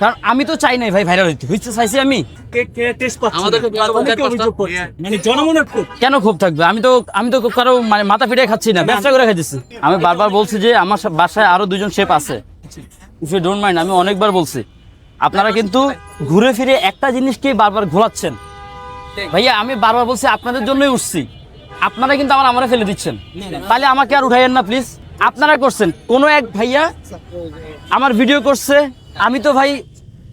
কারণ আমি তো চাই নাই ভাই ভাইরাল হইতে। হইতে চাইছি আমি। মানে জনমনের খুব। কেন ক্ষোভ থাকবে? আমি তো আমি তো কারও মানে মাথা পিটাই খাচ্ছি না ব্যবসা করে খাইতেছি। আমি বারবার বলছি যে আমার বাসায় আরও দুজন শেফ আছে। ইফ ইউ ডোন্ট মাইন্ড আমি অনেকবার বলছি। আপনারা কিন্তু ঘুরে ফিরে একটা জিনিসকেই বারবার ঘোরাচ্ছেন। ভাইয়া আমি বারবার বলছি আপনাদের জন্যই উঠছি। আপনারা কিন্তু আমার আমারে ফেলে দিচ্ছেন। তাহলে আমাকে আর উঠাইয়েন না প্লিজ আপনারা করছেন। কোনো এক ভাইয়া আমার ভিডিও করছে। আমি তো ভাই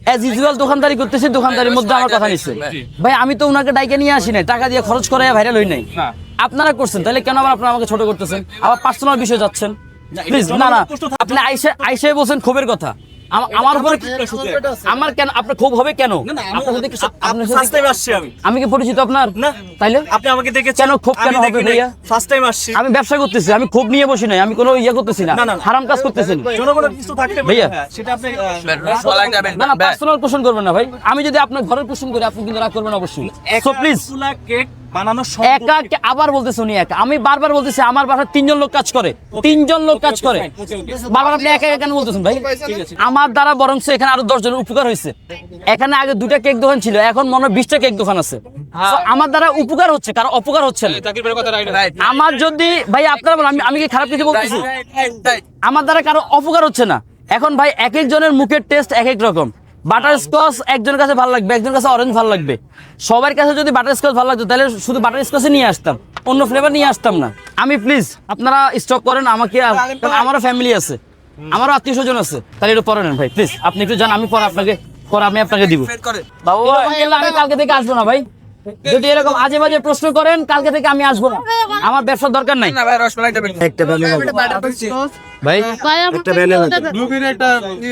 অ্যাজ ইউজুয়াল দোকানদারি করতেছে দোকানদারির মধ্যে আমার কথা নিচ্ছে ভাই আমি তো ওনাকে ডাইকে নিয়ে আসি নাই টাকা দিয়ে খরচ করে ভাইরাল হই নাই। আপনারা করছেন তাহলে কেন আবার আপনারা আমাকে ছোট করতেছেন? আবার পার্সোনাল বিষয়ে যাচ্ছেন? প্লিজ না না। আপনি আইসে আইসে বলছেন ক্ষোভের কথা। আমার উপরে আমার কেন আপনার ক্ষোভ হবে কেন? ফার্স্ট টাইম আসছি আমি। আমি কি পরিচিত আপনার? না। তাইলে? আপনি আমাকে দেখেছেন। কেন ক্ষোভ কেন হবে ভাইয়া? ফার্স্ট টাইম আসছি। আমি ব্যবসা করতেছি আমি ক্ষোভ নিয়ে বসি নাই আমি কোনো ইয়ে করতেছি না। হারাম কাজ করতেছি না। জনগণের কিছু থাকতে ভাইয়া। হ্যাঁ, সেটা আপনি না না পার্সোনাল কোশ্চেন করবেন না ভাই। আমি যদি আপনার ঘরের কোশ্চেন করি আপনি কিন্তু রাগ করবেন অবশ্যই। সো প্লিজ কেক বানানো একা আবার বলতেছে উনি একা। আমি বারবার বলতেছি আমার বাসায় তিনজন লোক কাজ করে। তিনজন লোক কাজ করে। বারবার আপনি একা একা কেন বলতেছেন ভাই? আমার দ্বারা বরং এখানে আরও দশ জনের উপকার হয়েছে। এখানে আগে দুটা কেক দোকান ছিল এখন মনে হয় বিশটা কেক দোকান আছে। আমার দ্বারা উপকার হচ্ছে কারও অপকার হচ্ছে না। আমার যদি ভাই আপনারা বলেন আমি আমি কি খারাপ কিছু বলতেছি? আমার দ্বারা কারও অপকার হচ্ছে না। এখন ভাই এক একজনের মুখের টেস্ট এক এক রকম। বাটার স্কচ একজনের কাছে ভালো লাগবে একজনের কাছে অরেঞ্জ ভালো লাগবে। সবার কাছে যদি বাটার স্কচ ভালো লাগতো তাহলে শুধু বাটার স্কচে নিয়ে আসতাম। অন্য ফ্লেভার নিয়ে আসতাম না। আমি প্লিজ আপনারা স্টপ করেন আমাকে আমারও ফ্যামিলি আছে। আমারও আত্মীয় স্বজন আছে। তাহলে একটু পরে নেন ভাই প্লিজ আপনি একটু যান আমি পরে আপনাকে পরে আমি আপনাকে দিব। বাবু আমি কালকে থেকে আসব না ভাই। যদি এরকম আজে বাজে প্রশ্ন করেন কালকে থেকে আমি আসব না। আমার ব্যবসার দরকার নাই। ভাই একটা